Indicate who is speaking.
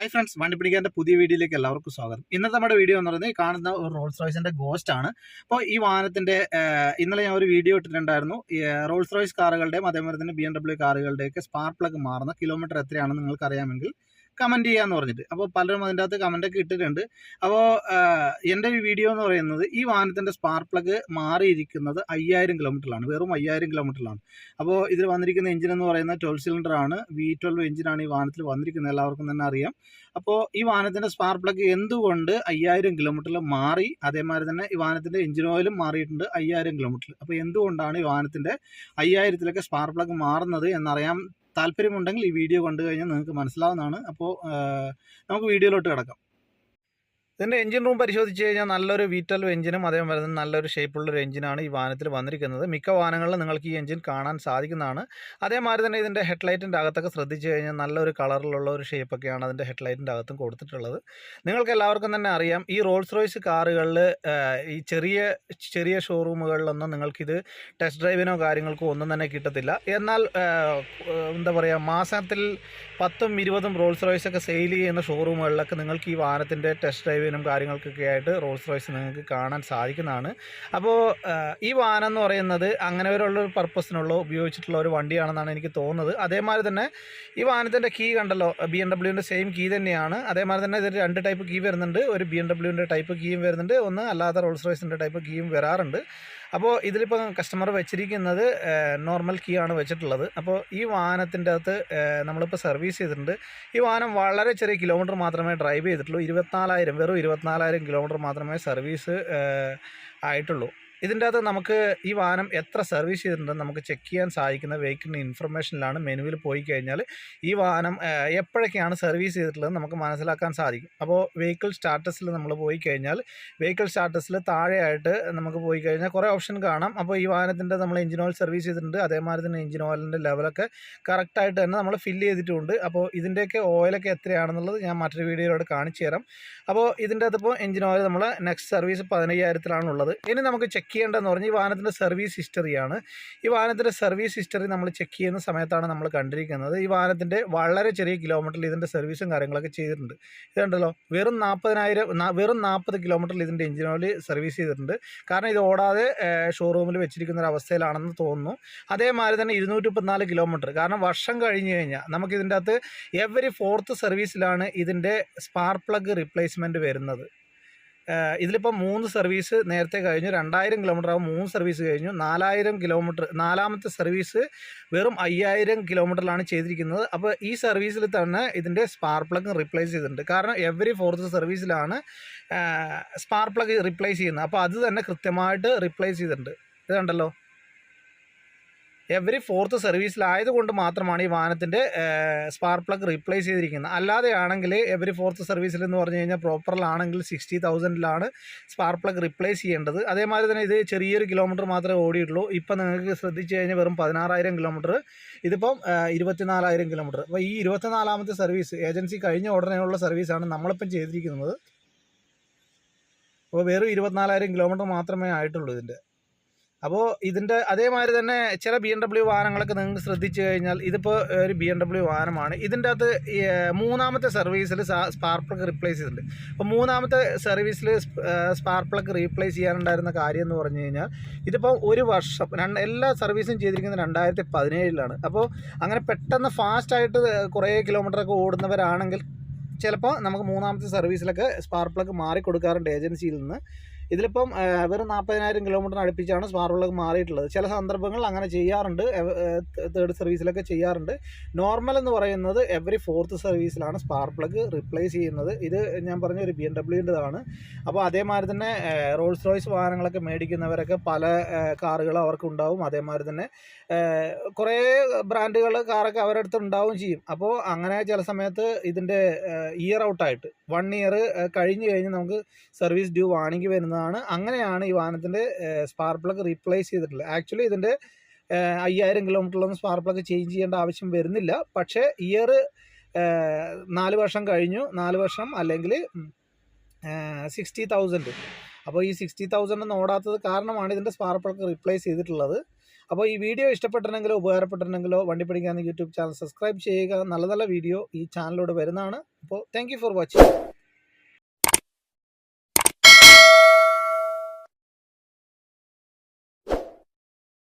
Speaker 1: Hi friends വണ്ടി പിടിക്കാന്റെ പുതിയ വീഡിയോയിലേക്ക് എല്ലാവർക്കും സ്വാഗതം. ഇന്നത്തെ നമ്മുടെ വീഡിയോ എന്ന് പറയുന്നത് കാണുന്ന ഒരു റോൾസ് റോയ്സിന്റെ ഗോസ്റ്റ് ആണ്. അപ്പോൾ ഈ വാഹനത്തിന്റെ ഇന്നലെ ഞാൻ ഒരു വീഡിയോ ഇട്ടിട്ടുണ്ടായിരുന്നു. റോൾസ് റോയ്സ് കാറുകളുടെയും അതേപോലെ തന്നെ ബി എം ഡബ്ല്യു കാറുകളുടെയൊക്കെ സ്പാർക്ക് പ്ലഗ് മാറുന്ന കിലോമീറ്റർ എത്രയാണെന്ന് നിങ്ങൾക്ക് അറിയാമെങ്കിൽ കമന്റ് ചെയ്യാന്ന് പറഞ്ഞിട്ട്. അപ്പോൾ പലരും അതിന്റെ അകത്ത് കമന്റൊക്കെ ഇട്ടിട്ടുണ്ട്. അപ്പോൾ എന്റെ വീഡിയോ എന്ന് പറയുന്നത് ഈ വാഹനത്തിന്റെ സ്പാർക്ക് പ്ലഗ് മാറിയിരിക്കുന്നത് അയ്യായിരം കിലോമീറ്ററിലാണ് വെറും അയ്യായിരം കിലോമീറ്ററിലാണ് അപ്പോൾ ഇതിൽ വന്നിരിക്കുന്ന എഞ്ചിൻ എന്ന് പറയുന്നത് ട്വൽവ് സിലിണ്ടർ ആണ്. വി ട്വൽവ് എഞ്ചിനാണ് ഈ വാഹനത്തിൽ വന്നിരിക്കുന്നത്. എല്ലാവർക്കും തന്നെ അറിയാം. അപ്പോൾ ഈ വാഹനത്തിന്റെ സ്പാർക്ക് പ്ലഗ് എന്തുകൊണ്ട് അയ്യായിരം കിലോമീറ്ററിൽ മാറി അതേമാതിരി തന്നെ ഈ വാഹനത്തിന്റെ എഞ്ചിൻ ഓയിലും മാറിയിട്ടുണ്ട് അയ്യായിരം കിലോമീറ്ററിൽ അപ്പോൾ എന്തുകൊണ്ടാണ് ഈ വാഹനത്തിന്റെ അയ്യായിരത്തിലൊക്കെ സ്പാർക്ക് പ്ലഗ് മാറുന്നത് എന്നറിയാൻ താല്പര്യമുണ്ടെങ്കിൽ ഈ വീഡിയോ കണ്ടു കഴിഞ്ഞാൽ നിങ്ങൾക്ക് മനസ്സിലാവുന്നതാണ്. അപ്പോൾ നമുക്ക് വീഡിയോയിലോട്ട് കിടക്കാം. ഇതിന്റെ എഞ്ചിൻ റൂം പരിശോധിച്ച് കഴിഞ്ഞാൽ നല്ലൊരു വി ട്വൽവ് എഞ്ചിനും അതേപോലെ തന്നെ നല്ലൊരു ഷേപ്പുള്ളൊരു എഞ്ചിനാണ് ഈ വാഹനത്തിൽ വന്നിരിക്കുന്നത്. മിക്ക വാഹനങ്ങളിലും നിങ്ങൾക്ക് ഈ എഞ്ചിൻ കാണാൻ സാധിക്കുന്നതാണ്. അതേമാതിരി തന്നെ ഇതിന്റെ ഹെഡ്ലൈറ്റിന്റെ അകത്തൊക്കെ ശ്രദ്ധിച്ച് കഴിഞ്ഞാൽ നല്ലൊരു കളറിലുള്ള ഒരു ഷേപ്പൊക്കെയാണ് അതിന്റെ ഹെഡ്ലൈറ്റിന്റെ അകത്തും കൊടുത്തിട്ടുള്ളത്. നിങ്ങൾക്ക് എല്ലാവർക്കും തന്നെ അറിയാം ഈ റോൾസ് റോയ്സ് കാറുകളിൽ ഈ ചെറിയ ചെറിയ ഷോറൂമുകളിലൊന്നും നിങ്ങൾക്കിത് ടെസ്റ്റ് ഡ്രൈവിനോ കാര്യങ്ങൾക്കോ ഒന്നും തന്നെ കിട്ടത്തില്ല. എന്നാൽ എന്താ പറയുക മാസത്തിൽ പത്തും ഇരുപതും റോൾസ് റോയ്സൊക്കെ സെയിൽ ചെയ്യുന്ന ഷോറൂമുകളിലൊക്കെ നിങ്ങൾക്ക് ഈ വാഹനത്തിന്റെ ടെസ്റ്റ് ഡ്രൈവിനും കാര്യങ്ങൾക്കൊക്കെ ആയിട്ട് റോൾസ് റോയ്സ് നിങ്ങൾക്ക് കാണാൻ സാധിക്കുന്നതാണ്. അപ്പോൾ ഈ വാഹനം എന്ന് പറയുന്നത് അങ്ങനെ ഒരു പർപ്പസിനുള്ള ഉപയോഗിച്ചിട്ടുള്ള ഒരു വണ്ടിയാണെന്നാണ് എനിക്ക് തോന്നുന്നത്. അതേമാതിരി തന്നെ ഈ വാഹനത്തിന്റെ കീ കണ്ടല്ലോ ബി എം ഡബ്ല്യുവിന്റെ സെയിം കീ തന്നെയാണ്. അതേമാതിരി തന്നെ ഇതിൽ രണ്ട് ടൈപ്പ് കീ വരുന്നുണ്ട്. ഒരു ബി എം ഡബ്ല്യുവിന്റെ ടൈപ്പ് കീയും വരുന്നുണ്ട്. ഒന്ന് അല്ലാതെ റോൾസ് റോയ്സിന്റെ ടൈപ്പ് കീയും വരാറുണ്ട്. അപ്പോൾ ഇതിലിപ്പോൾ കസ്റ്റമർ വെച്ചിരിക്കുന്നത് നോർമൽ കീ ആണ് വെച്ചിട്ടുള്ളത്. അപ്പോൾ ഈ വാഹനത്തിന്റെ അകത്ത് നമ്മളിപ്പോൾ സർവീസ് ചെയ്തിട്ടുണ്ട്. ഈ വാഹനം വളരെ ചെറിയ കിലോമീറ്റർ മാത്രമേ ഡ്രൈവ് ചെയ്തിട്ടുള്ളൂ. ഇരുപത്തിനാലായിരം വെറും ഇരുപത്തിനാലായിരം കിലോമീറ്റർ മാത്രമേ സർവീസ് ആയിട്ടുള്ളൂ. ഇതിന്റെ അകത്ത് നമുക്ക് ഈ വാഹനം എത്ര സർവീസ് ചെയ്തിട്ടുണ്ടെന്ന് നമുക്ക് ചെക്ക് ചെയ്യാൻ സാധിക്കുന്ന വെഹിക്കിളിന്റെ ഇൻഫർമേഷനിലാണ് മെനുവിൽ പോയി കഴിഞ്ഞാൽ ഈ വാഹനം എപ്പോഴൊക്കെയാണ് സർവീസ് ചെയ്തിട്ടുള്ളത് നമുക്ക് മനസ്സിലാക്കാൻ സാധിക്കും. അപ്പോൾ വെഹിക്കിൾ സ്റ്റാറ്റസിൽ നമ്മൾ പോയി കഴിഞ്ഞാൽ വെഹിക്കിൾ സ്റ്റാറ്റസിൽ താഴെയായിട്ട് നമുക്ക് പോയി കഴിഞ്ഞാൽ കുറേ ഓപ്ഷൻ കാണാം. അപ്പോൾ ഈ വാഹനത്തിന്റെ നമ്മൾ എഞ്ചിൻ ഓയിൽ സർവീസ് ചെയ്തിട്ടുണ്ട്. അതേമാതിരി തന്നെ എഞ്ചിൻ ഓയിലിന്റെ ലെവലൊക്കെ കറക്റ്റായിട്ട് തന്നെ നമ്മൾ ഫില്ല് ചെയ്തിട്ടുണ്ട്. അപ്പോൾ ഇതിന്റെയൊക്കെ ഓയിലൊക്കെ എത്രയാണെന്നുള്ളത് ഞാൻ മറ്റൊരു വീഡിയോയിലൂടെ കാണിച്ചു തരാം അപ്പോൾ ഇതിന്റെ അകത്തിപ്പോൾ എഞ്ചിൻ ഓയിൽ നമ്മൾ നെക്സ്റ്റ് സർവീസ് പതിനയ്യായിരത്തിലാണുള്ളത്. ഇനി നമുക്ക് ചെക്ക് ചെയ്യേണ്ടതെന്ന് പറഞ്ഞാൽ ഈ വാഹനത്തിന്റെ സർവീസ് ഹിസ്റ്ററിയാണ്. ഈ വാഹനത്തിന്റെ സർവീസ് ഹിസ്റ്ററി നമ്മൾ ചെക്ക് ചെയ്യുന്ന സമയത്താണ് നമ്മൾ കണ്ടിരിക്കുന്നത്. ഈ വാഹനത്തിന്റെ വളരെ ചെറിയ കിലോമീറ്ററിൽ ഇതിന്റെ സർവീസും കാര്യങ്ങളൊക്കെ ചെയ്തിട്ടുണ്ട്. ഇതുണ്ടല്ലോ വെറും നാൽപ്പതിനായിരം വെറും നാൽപ്പത് കിലോമീറ്ററിൽ ഇതിന്റെ എഞ്ചിൻ ഓയിൽ സർവീസ് ചെയ്തിട്ടുണ്ട്. കാരണം ഇത് ഓടാതെ ഷോറൂമിൽ വെച്ചിരിക്കുന്ന ഒരു അവസ്ഥയിലാണെന്ന് തോന്നുന്നു. അതേമാതിരി തന്നെ ഇരുന്നൂറ്റി കിലോമീറ്റർ. കാരണം വർഷം കഴിഞ്ഞ് കഴിഞ്ഞാൽ നമുക്കിതിന്റെ അകത്ത് എവറി ഫോർത്ത് സർവീസിലാണ് ഇതിന്റെ സ്പാർ പ്ലഗ് റീപ്ലേസ്മെന്റ് വരുന്നത്. ഇതിലിപ്പോൾ മൂന്ന് സർവീസ് നേരത്തെ കഴിഞ്ഞു രണ്ടായിരം കിലോമീറ്റർ ആകും മൂന്ന് സർവീസ് കഴിഞ്ഞു. നാലായിരം കിലോമീറ്റർ നാലാമത്തെ സർവീസ് വെറും അയ്യായിരം കിലോമീറ്ററിലാണ് ചെയ്തിരിക്കുന്നത്. അപ്പോൾ ഈ സർവീസിൽ തന്നെ ഇതിന്റെ സ്പാർ പ്ലഗ് റിപ്ലേസ് ചെയ്തിട്ടുണ്ട്. കാരണം എവറി ഫോർത്ത് സർവീസിലാണ് സ്പാർ പ്ലഗ് റിപ്ലേസ് ചെയ്യുന്നത്. അപ്പോൾ അത് തന്നെ കൃത്യമായിട്ട് റീപ്ലേസ് ചെയ്തിട്ടുണ്ട്. ഇത് കണ്ടല്ലോ? എവറി ഫോർത്ത് സർവീസിലായതുകൊണ്ട് മാത്രമാണ് ഈ വാഹനത്തിന്റെ സ്പാർക്ക് പ്ലഗ് റീപ്ലേസ് ചെയ്തിരിക്കുന്നത്. അല്ലാതെയാണെങ്കിൽ എവറി ഫോർത്ത് സർവീസിൽ എന്ന് പറഞ്ഞു കഴിഞ്ഞാൽ പ്രോപ്പറിലാണെങ്കിൽ സിക്സ്റ്റി തൗസൻഡിലാണ് സ്പാർക്ക് പ്ലഗ് റീപ്ലേസ് ചെയ്യേണ്ടത്. അതേമാതിരി തന്നെ ഇത് ചെറിയൊരു കിലോമീറ്റർ മാത്രമേ ഓടിയിട്ടുള്ളൂ. ഇപ്പം നിങ്ങൾക്ക് ശ്രദ്ധിച്ചു കഴിഞ്ഞാൽ വെറും പതിനാറായിരം കിലോമീറ്റർ ഇതിപ്പം ഇരുപത്തിനാലായിരം കിലോമീറ്റർ അപ്പോൾ ഈ ഇരുപത്തിനാലാമത്തെ സർവീസ് ഏജൻസി കഴിഞ്ഞ ഉടനെയുള്ള സർവീസാണ് നമ്മളിപ്പം ചെയ്തിരിക്കുന്നത്. അപ്പോൾ വെറും ഇരുപത്തിനാലായിരം കിലോമീറ്റർ മാത്രമേ ആയിട്ടുള്ളൂ ഇതിന്റെ. അപ്പോൾ ഇതിന്റെ അതേമാതിരി തന്നെ ചില ബി എം ഡബ്ല്യു വാഹനങ്ങളൊക്കെ നിങ്ങൾക്ക് ശ്രദ്ധിച്ചു കഴിഞ്ഞാൽ ഇതിപ്പോൾ ഒരു ബി എം ഡബ്ല്യു വാഹനമാണ്. ഇതിന്റെ അകത്ത് മൂന്നാമത്തെ സർവീസിൽ സ്പാർക്ക് പ്ലഗ് റീപ്ലേസ് ചെയ്തിട്ടുണ്ട്. അപ്പോൾ മൂന്നാമത്തെ സർവീസിൽ സ്പാർക്ക് പ്ലഗ് റീപ്ലേസ് ചെയ്യാനുണ്ടായിരുന്ന കാര്യം എന്ന് പറഞ്ഞു കഴിഞ്ഞാൽ ഇതിപ്പോൾ ഒരു വർഷം രണ്ട് എല്ലാ സർവീസും ചെയ്തിരിക്കുന്നത് രണ്ടായിരത്തി പതിനേഴിലാണ് അപ്പോൾ അങ്ങനെ പെട്ടെന്ന് ഫാസ്റ്റായിട്ട് കുറേ കിലോമീറ്ററൊക്കെ ഓടുന്നവരാണെങ്കിൽ ചിലപ്പോൾ നമുക്ക് മൂന്നാമത്തെ സർവീസിലൊക്കെ സ്പാർക്ക് പ്ലഗ് മാറി കൊടുക്കാറുണ്ട് ഏജൻസിയിൽ നിന്ന്. ഇതിലിപ്പം വെറും നാൽപ്പതിനായിരം കിലോമീറ്റർ അടുപ്പിച്ചാണ് സ്മാർട്ട് പ്ലഗ് മാറിയിട്ടുള്ളത്. ചില സന്ദർഭങ്ങളിൽ അങ്ങനെ ചെയ്യാറുണ്ട്. തേർഡ് സർവീസിലൊക്കെ ചെയ്യാറുണ്ട്. നോർമൽ എന്ന് പറയുന്നത് എവറി ഫോർത്ത് സർവീസിലാണ് സ്പാർക്ക് പ്ലഗ് റിപ്ലേസ് ചെയ്യുന്നത്. ഇത് ഞാൻ പറഞ്ഞ ഒരു ബി എം ഡബ്ല്യുന്റെതാണ് അപ്പോൾ അതേമാതിരി തന്നെ റോൾസ് റോയ്സ് വാഹനങ്ങളൊക്കെ മേടിക്കുന്നവരൊക്കെ പല കാറുകളും അവർക്ക് ഉണ്ടാവും. അതേമാതിരി തന്നെ കുറേ ബ്രാൻഡുകൾ കാറൊക്കെ അവരുടെ അടുത്ത് ഉണ്ടാവും ചെയ്യും. അപ്പോൾ അങ്ങനെ ചില സമയത്ത് ഇതിന്റെ ഇയർ ഔട്ടായിട്ട് വൺ ഇയർ കഴിഞ്ഞ് കഴിഞ്ഞ് നമുക്ക് സർവീസ് ഡ്യൂ വാണിങ്ങി വാണിംഗ് വരുന്നതാണ് അങ്ങനെയാണ് ഈ വാഹനത്തിന്റെ സ്പാർക്ക് പ്ലഗ് റീപ്ലേസ് ചെയ്തിട്ടുള്ളത്. ആക്ച്വലി ഇതിന്റെ അയ്യായിരം കിലോമീറ്ററിലൊന്നും സ്പാർക്ക് പ്ലഗ് ചേഞ്ച് ചെയ്യേണ്ട ആവശ്യം വരുന്നില്ല. പക്ഷേ ഇയർ നാല് വർഷം കഴിഞ്ഞു. നാല് വർഷം അല്ലെങ്കിൽ സിക്സ്റ്റി തൗസൻഡ് അപ്പോൾ ഈ സിക്സ്റ്റി തൗസൻഡ് ഓടാത്തത് കാരണമാണ് ഇതിന്റെ സ്പാർക്ക് പ്ലഗ് റീപ്ലേസ് ചെയ്തിട്ടുള്ളത്. അപ്പോൾ ഈ വീഡിയോ ഇഷ്ടപ്പെട്ടിട്ടുണ്ടെങ്കിലോ ഉപകാരപ്പെട്ടിട്ടുണ്ടെങ്കിലോ വണ്ടി പഠിക്കാൻ യൂട്യൂബ് ചാനൽ സബ്സ്ക്രൈബ് ചെയ്യുക. നല്ല നല്ല വീഡിയോ ഈ ചാനലിലൂടെ വരുന്നതാണ്. അപ്പോൾ താങ്ക് ഫോർ വാച്ചിങ്